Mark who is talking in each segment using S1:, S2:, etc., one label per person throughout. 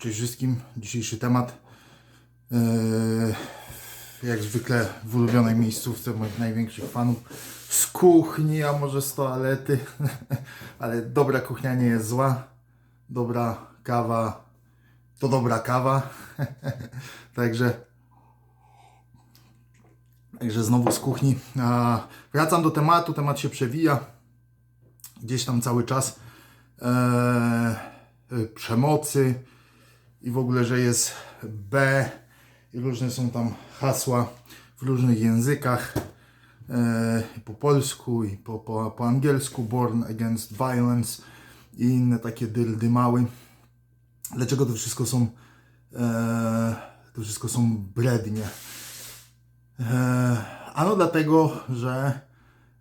S1: Cześć wszystkim. Dzisiejszy temat. Yy, jak zwykle w ulubionej miejscówce moich największych fanów z kuchni, a może z toalety. Ale dobra kuchnia nie jest zła. Dobra kawa to dobra kawa. Także Także znowu z kuchni. Wracam do tematu, temat się przewija. Gdzieś tam cały czas e, e, przemocy i w ogóle, że jest B i różne są tam hasła w różnych językach. E, po polsku i po, po, po angielsku Born Against Violence i inne takie dyldymały. Dlaczego to wszystko są e, to wszystko są brednie? E, ano dlatego, że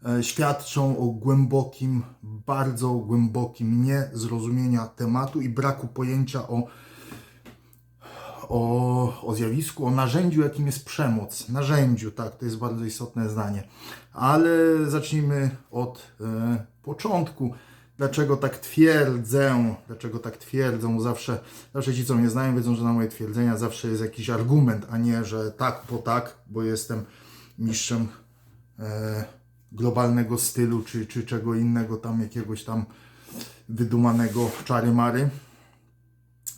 S1: e, świadczą o głębokim, bardzo głębokim niezrozumienia tematu i braku pojęcia o, o, o zjawisku, o narzędziu, jakim jest przemoc. Narzędziu, tak, to jest bardzo istotne zdanie. Ale zacznijmy od e, początku. Dlaczego tak twierdzę? Dlaczego tak twierdzą? Zawsze, zawsze ci, co mnie znają, wiedzą, że na moje twierdzenia zawsze jest jakiś argument, a nie, że tak po tak, bo jestem mistrzem e, globalnego stylu, czy, czy czego innego tam, jakiegoś tam wydumanego czary mary.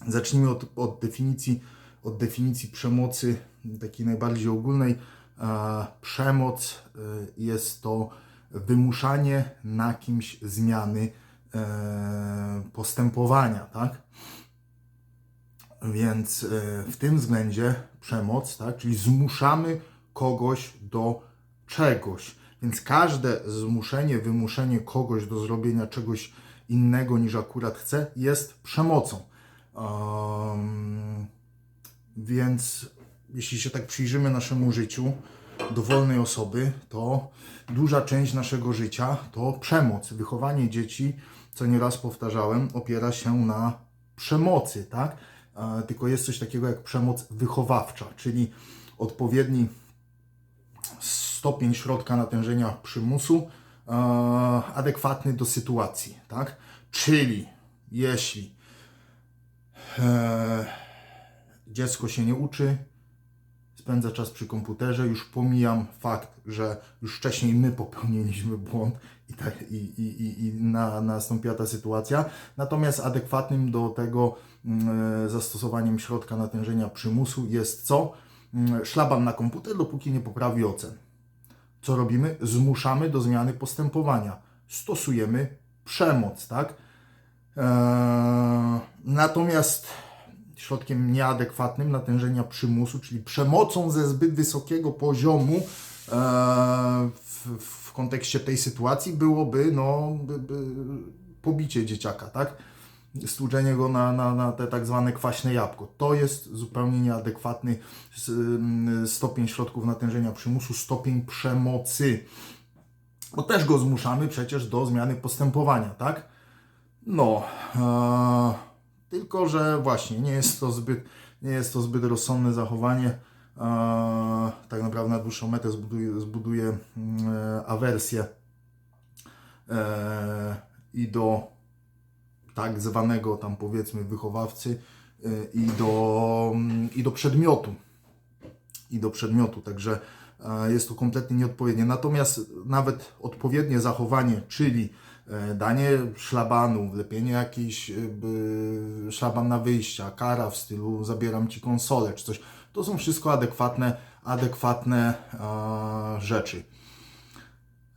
S1: Zacznijmy od, od, definicji, od definicji przemocy, takiej najbardziej ogólnej. E, przemoc e, jest to wymuszanie na kimś zmiany e, postępowania, tak? Więc w tym względzie przemoc, tak? Czyli zmuszamy kogoś do czegoś. Więc każde zmuszenie, wymuszenie kogoś do zrobienia czegoś innego niż akurat chce jest przemocą. Um, więc jeśli się tak przyjrzymy naszemu życiu dowolnej osoby, to duża część naszego życia to przemoc. Wychowanie dzieci, co nieraz powtarzałem, opiera się na przemocy, tak? E, tylko jest coś takiego jak przemoc wychowawcza, czyli odpowiedni stopień środka natężenia przymusu e, adekwatny do sytuacji, tak? Czyli jeśli e, dziecko się nie uczy, spędza czas przy komputerze, już pomijam fakt, że już wcześniej my popełniliśmy błąd i, ta, i, i, i na, nastąpiła ta sytuacja. Natomiast adekwatnym do tego mm, zastosowaniem środka natężenia przymusu jest co? Mm, szlaban na komputer, dopóki nie poprawi ocen. Co robimy? Zmuszamy do zmiany postępowania. Stosujemy przemoc, tak? Eee, natomiast środkiem nieadekwatnym natężenia przymusu, czyli przemocą ze zbyt wysokiego poziomu e, w, w kontekście tej sytuacji byłoby no, by, by pobicie dzieciaka, tak? Stłuczenie go na, na, na te tak zwane kwaśne jabłko. To jest zupełnie nieadekwatny stopień środków natężenia przymusu, stopień przemocy. Bo też go zmuszamy przecież do zmiany postępowania, tak? No. E tylko, że właśnie nie jest to zbyt, nie jest to zbyt rozsądne zachowanie. Tak naprawdę na dłuższą metę zbuduje, zbuduje e, awersję e, i do tak zwanego tam powiedzmy wychowawcy e, i do, i do przedmiotu. I do przedmiotu, także e, jest to kompletnie nieodpowiednie. Natomiast nawet odpowiednie zachowanie, czyli danie szlabanu, wlepienie jakiś e, szlaban na wyjścia, kara w stylu zabieram ci konsolę czy coś. To są wszystko adekwatne, adekwatne e, rzeczy.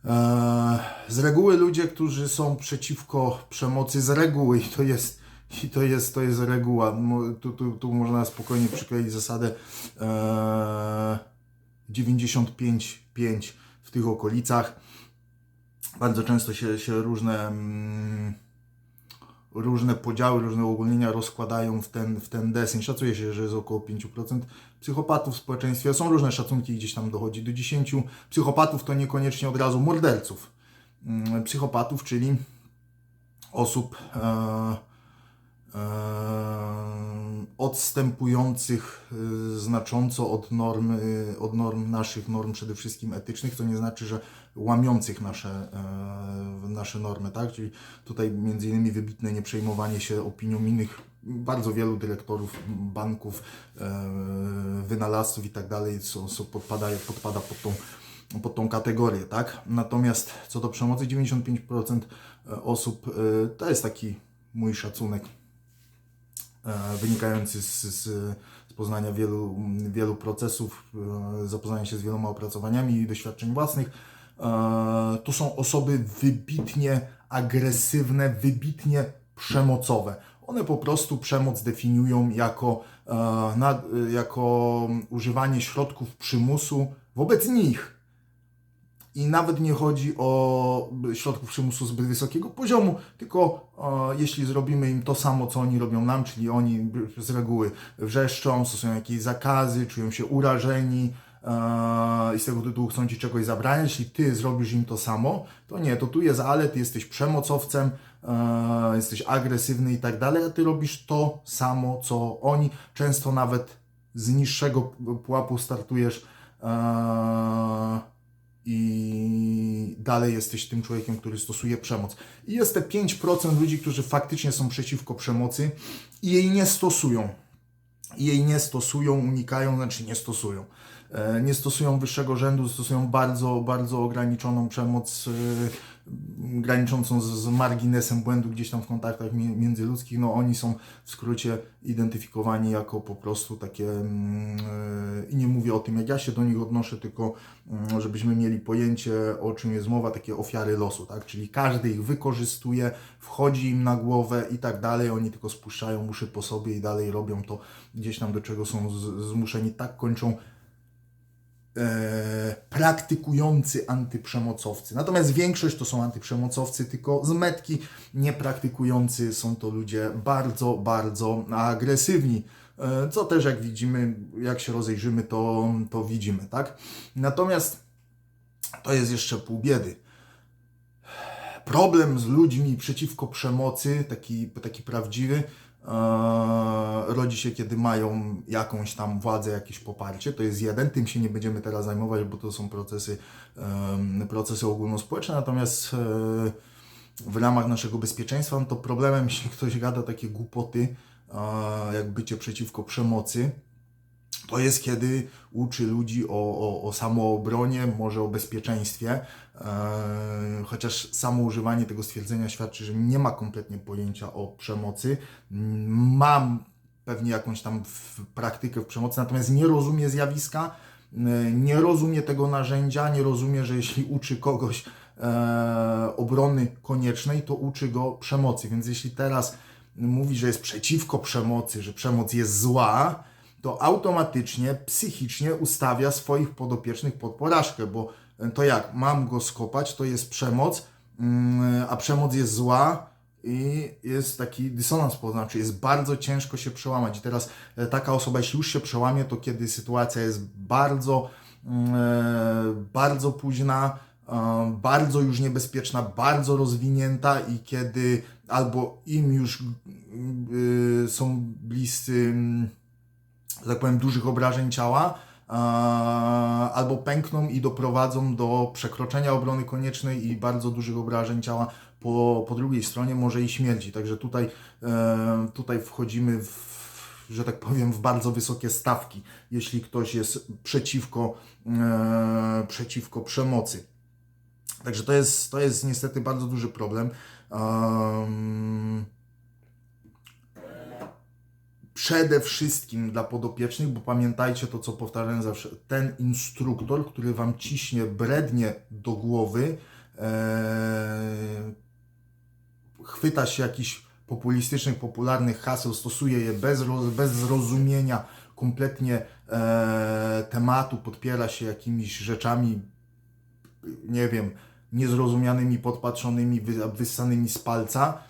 S1: E, z reguły ludzie, którzy są przeciwko przemocy, z reguły, i to jest, i to jest, to jest reguła, tu, tu, tu można spokojnie przykleić zasadę e, 95-5 w tych okolicach bardzo często się, się różne, mm, różne podziały, różne uogólnienia rozkładają w ten, w ten deseń. Szacuje się, że jest około 5% psychopatów w społeczeństwie. Są różne szacunki, gdzieś tam dochodzi do 10%. Psychopatów to niekoniecznie od razu morderców. Mm, psychopatów, czyli osób e, odstępujących y, znacząco od norm, y, od norm naszych norm przede wszystkim etycznych, co nie znaczy, że łamiących nasze, e, nasze normy, tak? Czyli tutaj między innymi wybitne nieprzejmowanie się opinią innych bardzo wielu dyrektorów banków, e, wynalazców i tak dalej są podpada, podpada pod tą, pod tą kategorię, tak? Natomiast co do przemocy, 95% osób, e, to jest taki mój szacunek, wynikający z, z, z poznania wielu, wielu procesów, zapoznania się z wieloma opracowaniami i doświadczeń własnych. E, To są osoby wybitnie agresywne, wybitnie przemocowe. One po prostu przemoc definiują jako, e, jako używanie środków przymusu wobec nich. I nawet nie chodzi o środków przymusu zbyt wysokiego poziomu, tylko e, jeśli zrobimy im to samo, co oni robią nam, czyli oni z reguły wrzeszczą, stosują jakieś zakazy, czują się urażeni i z tego tytułu chcą ci czegoś zabraniać, jeśli ty zrobisz im to samo, to nie, to tu jest ale, ty jesteś przemocowcem, e, jesteś agresywny i tak dalej, a ty robisz to samo, co oni, często nawet z niższego pułapu startujesz. E, i dalej jesteś tym człowiekiem, który stosuje przemoc. I jest te 5% ludzi, którzy faktycznie są przeciwko przemocy i jej nie stosują. I jej nie stosują, unikają, znaczy nie stosują. E, Nie stosują wyższego rzędu, stosują bardzo, bardzo ograniczoną przemoc, e, graniczącą z, z marginesem błędu gdzieś tam w kontaktach mi- międzyludzkich. No oni są w skrócie identyfikowani jako po prostu takie, mm, e, i nie mówię o tym, jak ja się do nich odnoszę, tylko mm, żebyśmy mieli pojęcie, o czym jest mowa, takie ofiary losu, tak? Czyli każdy ich wykorzystuje, wchodzi im na głowę i tak dalej, oni tylko spuszczają uszy po sobie i dalej robią to gdzieś tam, do czego są zmuszeni. Tak kończą e, praktykujący antyprzemocowcy. Natomiast większość to są antyprzemocowcy, tylko z metki niepraktykujący są to ludzie bardzo, bardzo agresywni. E, co też jak widzimy, jak się rozejrzymy, to, to widzimy, tak? Natomiast to jest jeszcze pół biedy. Problem z ludźmi przeciwko przemocy, taki, taki prawdziwy, rodzi się, kiedy mają jakąś tam władzę, jakieś poparcie. To jest jeden, tym się nie będziemy teraz zajmować, bo to są procesy, procesy ogólnospołeczne. Natomiast e, w ramach naszego bezpieczeństwa, no to problemem, jeśli ktoś gada takie głupoty, e, jak bycie przeciwko przemocy, to jest kiedy uczy ludzi o, o, o samoobronie, może o bezpieczeństwie, e, chociaż samo używanie tego stwierdzenia świadczy, że nie ma kompletnie pojęcia o przemocy. Mam pewnie jakąś tam praktykę w przemocy, natomiast nie rozumie zjawiska, e, nie rozumie tego narzędzia, nie rozumie, że jeśli uczy kogoś e, obrony koniecznej, to uczy go przemocy. Więc jeśli teraz mówi, że jest przeciwko przemocy, że przemoc jest zła, to automatycznie, psychicznie ustawia swoich podopiecznych pod porażkę, bo to jak mam go skopać, to jest przemoc, mm, a przemoc jest zła i jest taki dysonans poznawczy, jest bardzo ciężko się przełamać. I teraz e, taka osoba, jeśli już się przełamie, to kiedy sytuacja jest bardzo, mm, e, bardzo późna, e, bardzo już niebezpieczna, bardzo rozwinięta i kiedy albo im już y, są bliscy mm, że tak powiem, dużych obrażeń ciała, albo pękną i doprowadzą do przekroczenia obrony koniecznej i bardzo dużych obrażeń ciała po, po drugiej stronie, może i śmierci. Także tutaj, e, tutaj wchodzimy w, że tak powiem, w bardzo wysokie stawki, jeśli ktoś jest przeciwko, e, przeciwko przemocy. Także to jest, to jest niestety bardzo duży problem. Um, przede wszystkim dla podopiecznych, bo pamiętajcie to, co powtarzam zawsze, ten instruktor, który Wam ciśnie brednie do głowy, e, chwyta się jakichś populistycznych, popularnych haseł, stosuje je bez, bez zrozumienia kompletnie e, tematu, podpiera się jakimiś rzeczami, nie wiem, niezrozumianymi, podpatrzonymi, wy- wyssanymi z palca,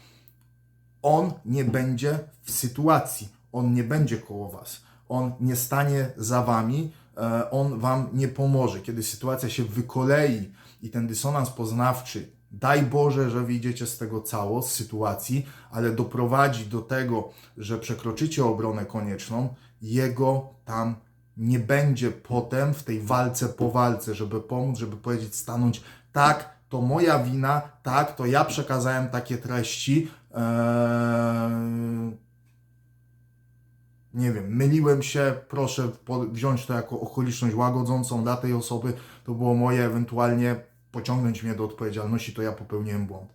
S1: on nie będzie w sytuacji, on nie będzie koło was, on nie stanie za wami, e, on wam nie pomoże. Kiedy sytuacja się wykolei i ten dysonans poznawczy, daj Boże, że wyjdziecie z tego cało, z sytuacji, ale doprowadzi do tego, że przekroczycie obronę konieczną, jego tam nie będzie potem w tej walce po walce, żeby pomóc, żeby powiedzieć, stanąć tak, to moja wina, tak, to ja przekazałem takie treści, eee, nie wiem, myliłem się, proszę wziąć to jako okoliczność łagodzącą dla tej osoby, to było moje, ewentualnie pociągnąć mnie do odpowiedzialności, to ja popełniłem błąd.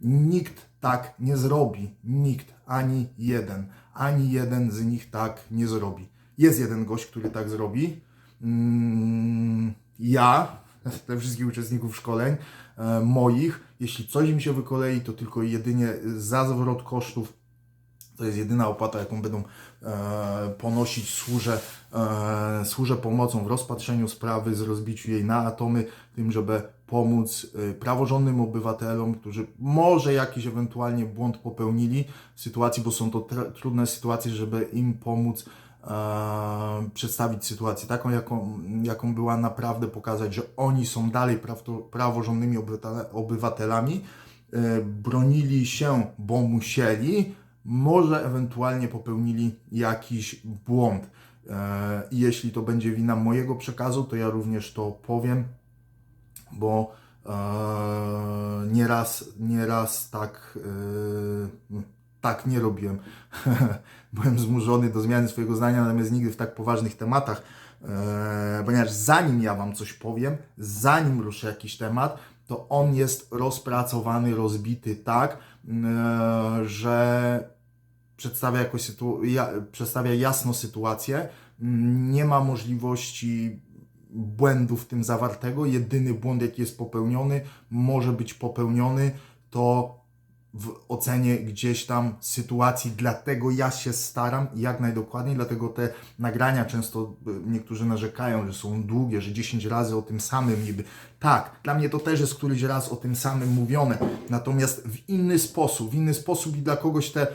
S1: Nikt tak nie zrobi. Nikt, ani jeden, ani jeden z nich tak nie zrobi. Jest jeden gość, który tak zrobi. Mm, Ja, dla wszystkich uczestników szkoleń e, moich, jeśli coś mi się wykolei, to tylko jedynie za zwrot kosztów to jest jedyna opłata, jaką będą e, ponosić. Służę, e, służę pomocą w rozpatrzeniu sprawy, z rozbiciu jej na atomy, tym, żeby pomóc e, praworządnym obywatelom, którzy może jakiś ewentualnie błąd popełnili w sytuacji, bo są to tr- trudne sytuacje, żeby im pomóc e, przedstawić sytuację taką, jaką, jaką była naprawdę, pokazać, że oni są dalej praworządnymi obywatelami, e, bronili się, bo musieli, może ewentualnie popełnili jakiś błąd. E, jeśli to będzie wina mojego przekazu, to ja również to powiem, bo e, nieraz, nieraz tak, e, tak nie robiłem. Byłem zmuszony do zmiany swojego zdania, natomiast nigdy w tak poważnych tematach, ponieważ zanim ja Wam coś powiem, zanim ruszę jakiś temat, to on jest rozpracowany, rozbity tak, że przedstawia, jakoś sytu- ja, przedstawia jasno sytuację. Nie ma możliwości błędu w tym zawartego. Jedyny błąd, jaki jest popełniony, może być popełniony, to w ocenie gdzieś tam sytuacji, dlatego ja się staram jak najdokładniej, dlatego te nagrania często y, niektórzy narzekają, że są długie, że 10 razy o tym samym niby. Tak, dla mnie to też jest któryś raz o tym samym mówione, natomiast w inny sposób, w inny sposób i dla kogoś te e,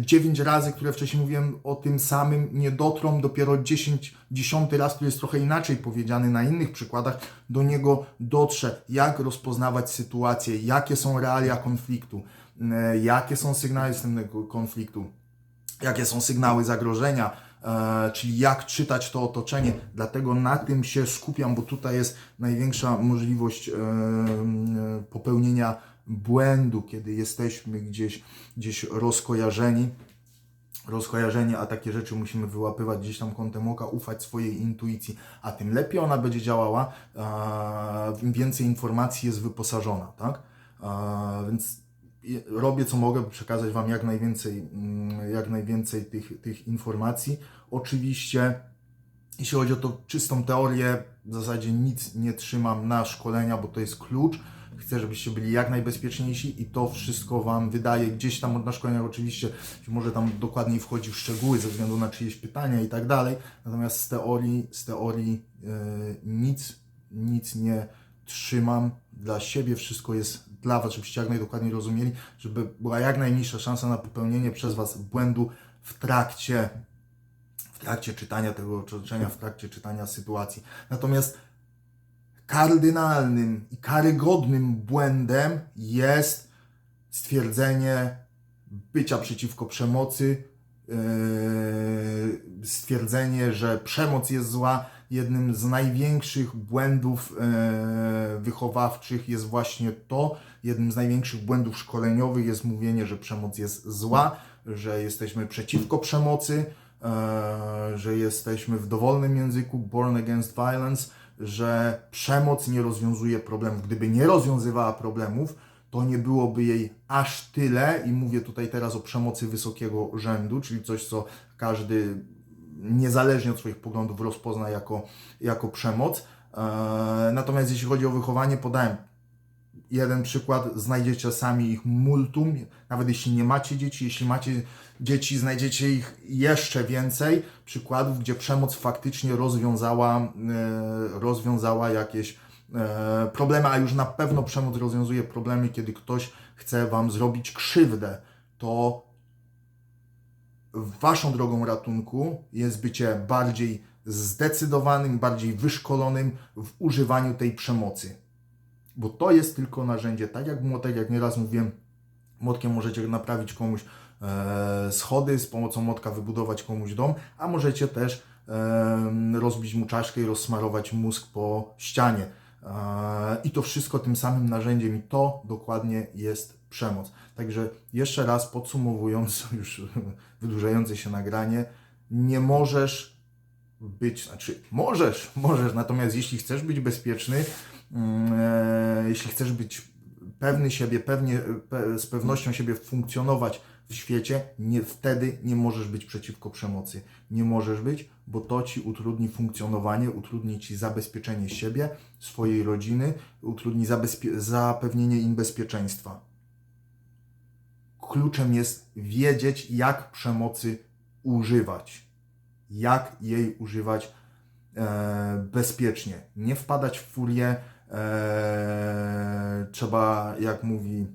S1: 9 razy, które wcześniej mówiłem o tym samym, nie dotrą, dopiero 10, 10 raz, który jest trochę inaczej powiedziany na innych przykładach, do niego dotrze, jak rozpoznawać sytuację, jakie są realia konfliktu, e, jakie są sygnały wstępnego konfliktu, jakie są sygnały zagrożenia, e, czyli jak czytać to otoczenie. Dlatego na tym się skupiam, bo tutaj jest największa możliwość e, popełnienia błędu, kiedy jesteśmy gdzieś, gdzieś rozkojarzeni. Rozkojarzenie, a takie rzeczy musimy wyłapywać gdzieś tam kątem oka, ufać swojej intuicji, a tym lepiej ona będzie działała, im więcej informacji jest wyposażona, tak? Więc robię co mogę, by przekazać Wam jak najwięcej, mm, jak najwięcej tych, tych informacji. Oczywiście, jeśli chodzi o tą czystą teorię, w zasadzie nic nie trzymam na szkolenia, bo to jest klucz. Chcę, żebyście byli jak najbezpieczniejsi i to wszystko Wam wydaje gdzieś tam na szkoleniach oczywiście, może tam dokładniej wchodzi w szczegóły ze względu na czyjeś pytania i tak dalej. Natomiast z teorii, z teorii e, nic, nic nie trzymam dla siebie, wszystko jest dla Was, żebyście jak najdokładniej rozumieli, żeby była jak najmniejsza szansa na popełnienie przez Was błędu w trakcie, w trakcie czytania tego otoczenia, w trakcie czytania sytuacji. Natomiast kardynalnym i karygodnym błędem jest stwierdzenie bycia przeciwko przemocy, yy, stwierdzenie, że przemoc jest zła. Jednym z największych błędów yy, wychowawczych jest właśnie to. Jednym z największych błędów szkoleniowych jest mówienie, że przemoc jest zła, że jesteśmy przeciwko przemocy, yy, że jesteśmy w dowolnym języku born against violence, że przemoc nie rozwiązuje problemów. Gdyby nie rozwiązywała problemów, to nie byłoby jej aż tyle i mówię tutaj teraz o przemocy wysokiego rzędu, czyli coś, co każdy niezależnie od swoich poglądów rozpozna jako, jako przemoc. Eee, Natomiast jeśli chodzi o wychowanie, podałem jeden przykład, znajdziecie sami ich multum, nawet jeśli nie macie dzieci, jeśli macie dzieci, znajdziecie ich jeszcze więcej przykładów, gdzie przemoc faktycznie rozwiązała, e, rozwiązała jakieś e, problemy, a już na pewno przemoc rozwiązuje problemy, kiedy ktoś chce Wam zrobić krzywdę, to Waszą drogą ratunku jest bycie bardziej zdecydowanym, bardziej wyszkolonym w używaniu tej przemocy. Bo to jest tylko narzędzie, tak jak młotek, jak nieraz mówiłem, młotkiem możecie naprawić komuś e, schody, z pomocą młotka wybudować komuś dom, a możecie też e, rozbić mu czaszkę i rozsmarować mózg po ścianie. E, I to wszystko tym samym narzędziem i to dokładnie jest przemoc. Także jeszcze raz podsumowując, już wydłużające się nagranie, nie możesz być, znaczy możesz, możesz, natomiast jeśli chcesz być bezpieczny, mm, e, jeśli chcesz być pewny siebie, pewnie, pe, z pewnością siebie funkcjonować w świecie, nie, wtedy nie możesz być przeciwko przemocy. Nie możesz być, bo to ci utrudni funkcjonowanie, utrudni ci zabezpieczenie siebie, swojej rodziny, utrudni zapewnienie im bezpieczeństwa. Kluczem jest wiedzieć, jak przemocy używać. Jak jej używać e, bezpiecznie. Nie wpadać w furię. E, trzeba, jak mówi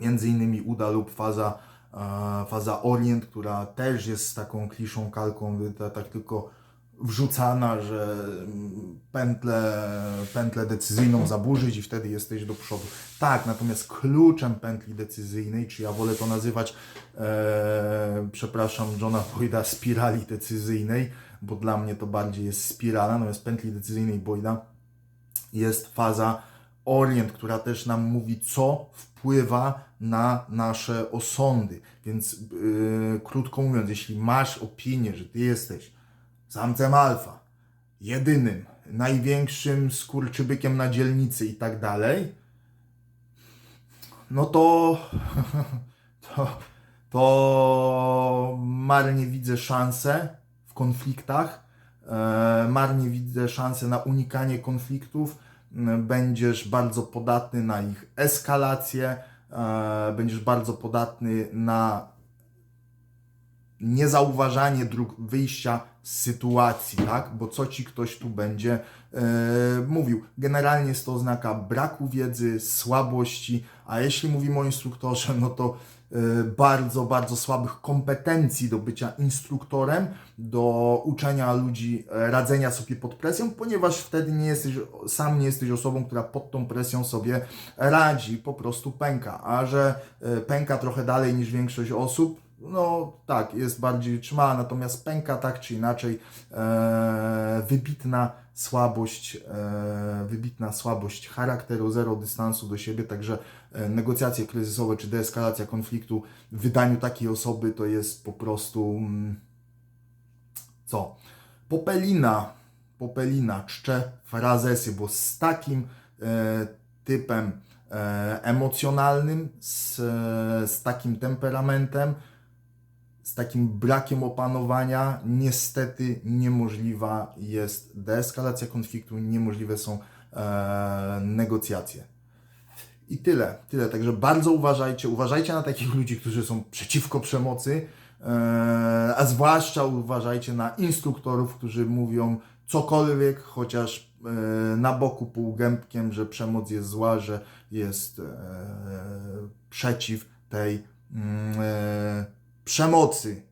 S1: między innymi Uda lub faza, e, faza Orient, która też jest taką kliszą, kalką, ta, tak tylko wrzucana, że mm, pętlę, pętlę decyzyjną zaburzyć i wtedy jesteś do przodu. Tak, natomiast kluczem pętli decyzyjnej, czy ja wolę to nazywać, e, przepraszam, Johna Boyda, spirali decyzyjnej, bo dla mnie to bardziej jest spirala, natomiast pętli decyzyjnej Boyda jest faza Orient, która też nam mówi, co wpływa na nasze osądy. Więc yy, krótko mówiąc, jeśli masz opinię, że ty jesteś samcem alfa, jedynym, największym skurczybykiem na dzielnicy i tak dalej, no to, to, to marnie widzę szansę w konfliktach, e, marnie widzę szansę na unikanie konfliktów, m, będziesz bardzo podatny na ich eskalację, e, będziesz bardzo podatny na niezauważanie dróg wyjścia z sytuacji, tak? Bo co ci ktoś tu będzie e, mówił? Generalnie jest to oznaka braku wiedzy, słabości, a jeśli mówimy o instruktorze, no to e, bardzo, bardzo słabych kompetencji do bycia instruktorem, do uczenia ludzi e, radzenia sobie pod presją, ponieważ wtedy nie jesteś, sam nie jesteś osobą, która pod tą presją sobie radzi, po prostu pęka. A że pęka trochę dalej niż większość osób, no tak, jest bardziej wytrzymała, natomiast pęka tak czy inaczej e, wybitna słabość, e, wybitna słabość charakteru, zero dystansu do siebie, także e, negocjacje kryzysowe czy deeskalacja konfliktu w wydaniu takiej osoby to jest po prostu mm, co? Popelina, popelina, czcze frazesy, bo z takim e, typem e, emocjonalnym, z, e, z takim temperamentem, z takim brakiem opanowania niestety niemożliwa jest deeskalacja konfliktu, niemożliwe są e, negocjacje. I tyle, tyle. Także bardzo uważajcie, uważajcie na takich ludzi, którzy są przeciwko przemocy, e, a zwłaszcza uważajcie na instruktorów, którzy mówią cokolwiek, chociaż e, na boku półgębkiem, że przemoc jest zła, że jest e, przeciw tej mm, e, przemocy.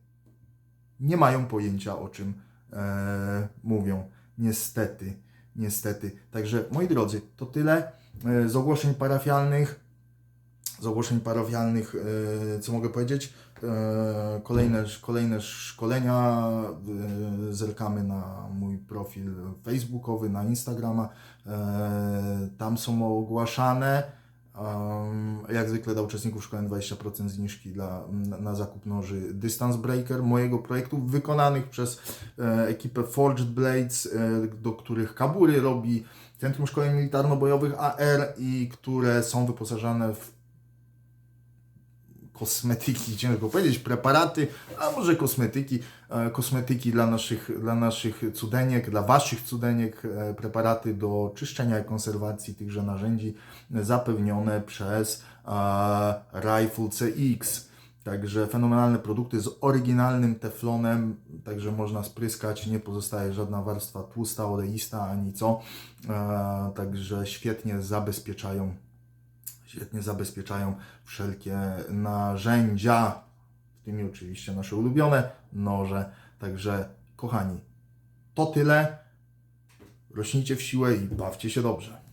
S1: Nie mają pojęcia o czym e, mówią. Niestety, niestety. Także moi drodzy, to tyle e, z ogłoszeń parafialnych. Z ogłoszeń parafialnych, e, co mogę powiedzieć? E, kolejne, kolejne szkolenia. E, zerkamy na mój profil facebookowy, na Instagrama. E, tam są ogłaszane. Um, jak zwykle dla uczestników szkoleń 20% zniżki dla, na, na zakup noży Distance Breaker mojego projektu, wykonanych przez e, ekipę Forged Blades, e, do których Kabury robi Centrum Szkoleń Militarno-Bojowych AR i które są wyposażane w kosmetyki, ciężko powiedzieć, preparaty, a może kosmetyki, e, kosmetyki dla naszych, dla naszych cudeniek, dla Waszych cudeniek, e, preparaty do czyszczenia i konserwacji tychże narzędzi zapewnione przez e, Rifle CX. Także fenomenalne produkty z oryginalnym teflonem, także można spryskać, nie pozostaje żadna warstwa tłusta, oleista ani co. Także świetnie zabezpieczają świetnie zabezpieczają wszelkie narzędzia, w tym oczywiście nasze ulubione noże. Także, kochani, to tyle. Rośnijcie w siłę i bawcie się dobrze.